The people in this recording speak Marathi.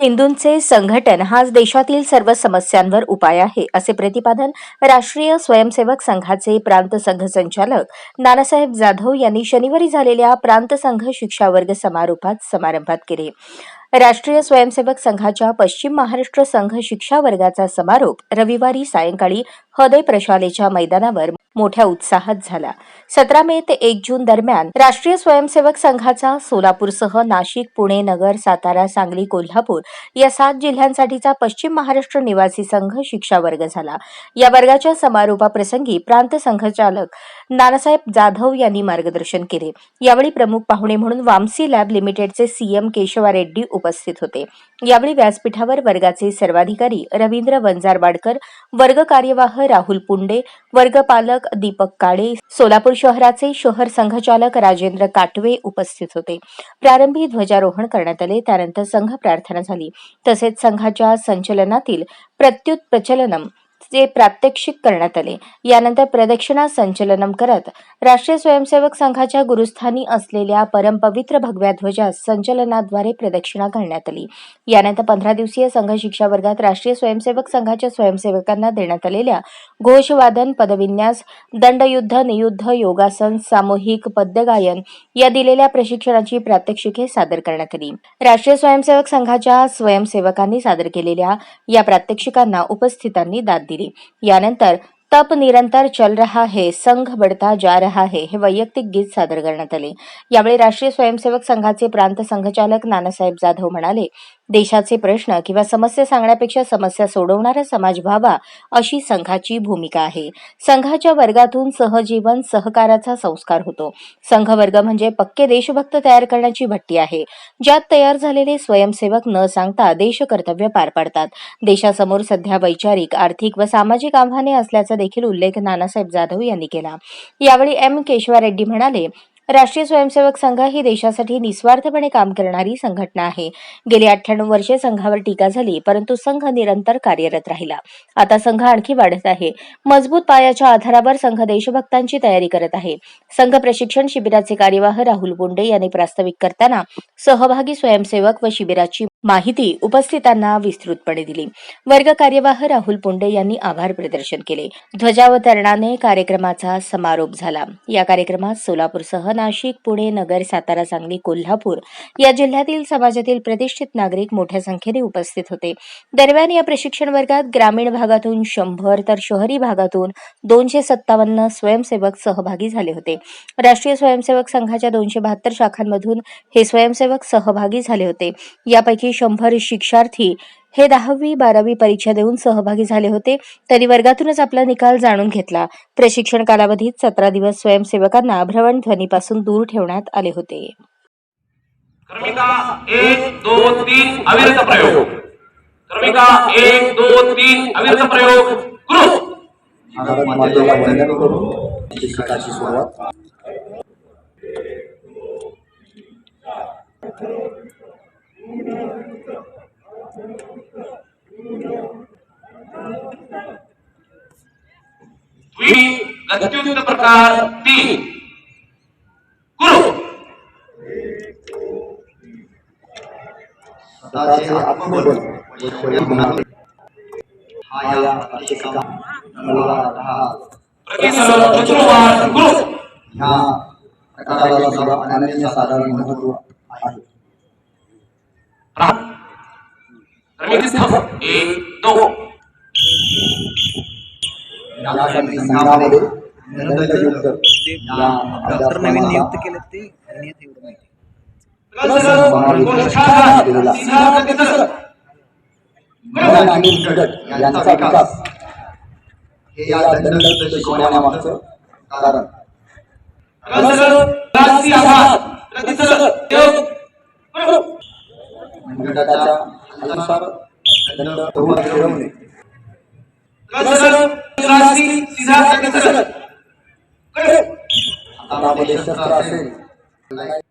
हिंदूंचे संघटन हाच देशातील सर्व समस्यांवर उपाय आहे असे प्रतिपादन राष्ट्रीय स्वयंसेवक संघाचे प्रांत संघ संचालक नानासाहेब जाधव यांनी शनिवारी झालेल्या प्रांत संघ शिक्षा वर्ग समारोपात समारंभात केले. राष्ट्रीय स्वयंसेवक संघाच्या पश्चिम महाराष्ट्र संघ शिक्षा वर्गाचा समारोप रविवारी सायंकाळी हृदय प्रशालेच्या मैदानावर मोठ्या उत्साहात झाला. सतरा मे ते एक जून दरम्यान राष्ट्रीय स्वयंसेवक संघाचा सोलापूरसह नाशिक पुणे नगर सातारा सांगली कोल्हापूर या सात जिल्ह्यांसाठीचा पश्चिम महाराष्ट्र निवासी संघ शिक्षा वर्ग झाला. या वर्गाच्या समारोपाप्रसंगी प्रांत संघचालक नानासाहेब जाधव यांनी मार्गदर्शन केले. यावेळी प्रमुख पाहुणे म्हणून वामसी लॅब लिमिटेडचे सीएम केशवा रेड्डी उपस्थित होते. यावेळी व्यासपीठावर वर्गाचे सर्वाधिकारी रवींद्र वंजारवाडकर वर्ग कार्यवाह राहुल पुंडे वर्गपालक दीपक काळे सोलापूर शहराचे शहर संघचालक राजेंद्र काटवे उपस्थित होते. प्रारंभी ध्वजारोहण करण्यात आले त्यानंतर संघ प्रार्थना झाली. तसेच संघाच्या संचलनातील प्रत्युत प्रचलनम ते प्रात्यक्षिक करण्यात आले. यानंतर प्रदक्षिणा संचलनम करत राष्ट्रीय स्वयंसेवक संघाच्या गुरुस्थानी असलेल्या परमपवित्र भगव्या ध्वजास संचलनाद्वारे प्रदक्षिणा घालण्यात आली. यानंतर पंधरा दिवसीय संघ शिक्षा वर्गात राष्ट्रीय स्वयंसेवक संघाच्या स्वयंसेवकांना देण्यात आलेल्या घोषवादन पदविन्यास दंडयुद्ध नियुद्ध योगासन सामूहिक पद्यगायन या दिलेल्या प्रशिक्षणाची प्रात्यक्षिके सादर करण्यात आली. राष्ट्रीय स्वयंसेवक संघाच्या स्वयंसेवकांनी सादर केलेल्या या प्रात्यक्षिकांना उपस्थितांनी दाद दिली. यानंतर तप निरंतर चल रहा है संघ बढ़ता जा रहा है हे वैयक्तिक गीत सादर करण्यात आले. यावेळी राष्ट्रीय स्वयंसेवक संघाचे प्रांत संघचालक नानासाहेब जाधव म्हणाले देशाचे प्रश्न किंवा समस्या सांगण्यापेक्षा समस्या सोडवणारा समाज व्हावा अशी संघाची भूमिका आहे. संघाच्या वर्गातून सहजीवन सहकाराचा संस्कार होतो. संघ वर्ग म्हणजे पक्के देशभक्त तयार करण्याची भट्टी आहे. ज्यात तयार झालेले स्वयंसेवक न सांगता देश कर्तव्य पार पाडतात. देशासमोर सध्या वैचारिक आर्थिक व सामाजिक आव्हाने असल्याचा देखील उल्लेख नानासाहेब जाधव यांनी केला. यावेळी एम केशवा रेड्डी म्हणाले राष्ट्रीय स्वयंसेवक संघ ही देशासाठी निस्वार्थपणे काम करणारी संघटना आहे. गेली अठ्ठ्याण्णव वर्षे संघावर टीका झाली परंतु संघ निरंतर कार्यरत राहिला. आता संघ आणखी वाढत आहे. मजबूत पायाच्या आधारावर संघ देशभक्तांची तयारी करत आहे. संघ प्रशिक्षण शिबिराचे कार्यवाह राहुल बोंडे यांनी प्रास्ताविक करताना सहभागी स्वयंसेवक व शिबिराची माहिती उपस्थितांना विस्तृतपणे दिली. वर्ग कार्यवाह राहुल पुंडे यांनी आभार प्रदर्शन केले. ध्वजावतरणाने कार्यक्रमाचा समारोप झाला. या कार्यक्रमात सोलापूरसह नाशिक पुणे नगर सातारा सांगली कोल्हापूर या जिल्ह्यातील समाजातील प्रतिष्ठित नागरिक मोठ्या संख्येने उपस्थित होते. दरम्यान या प्रशिक्षण वर्गात ग्रामीण भागातून शंभर तर शहरी भागातून दोनशे सत्तावन्न स्वयंसेवक सहभागी झाले होते. राष्ट्रीय स्वयंसेवक संघाच्या दोनशे बहात्तर शाखांमधून हे स्वयंसेवक सहभागी झाले होते. यापैकी शंभर शिक्षार्थी हे दहावी बारावी परीक्षा देऊन सहभागी झाले होते. त्यांनी वर्गातूनच आपला निकाल जाणून घेतला. प्रशिक्षण कालावधीत सतरा दिवस स्वयंसेवकांना भ्रमण ध्वनीपासून दूर ठेवण्यात आले होते. क्रमिका एक दो तीन अविरत प्रयोग. क्रमिका एक दो तीन अविरत प्रयोग. शिक्षकाची सुरुवात. द्वि गत्युक्त प्रकार तीन गुरु स्वतःचे आत्मबल ऐश्वर्य गुणाने हा या अतिशयका मुलगा राहा प्रतिसर चतुर्वार गुरु ह्या प्रकाराला सुद्धा अनन्यसाधारण महत्व आहे क्रमिक एक दो या संघामध्ये दंडयुक्त या डॉक्टर नवीन नियुक्त केले ते. एवढं माहिती. यांचा विकास. हे या दंडयुक्त शिकवण्यामागचं कारण घटकाच्या अनुसार दंड शस्त्र असेल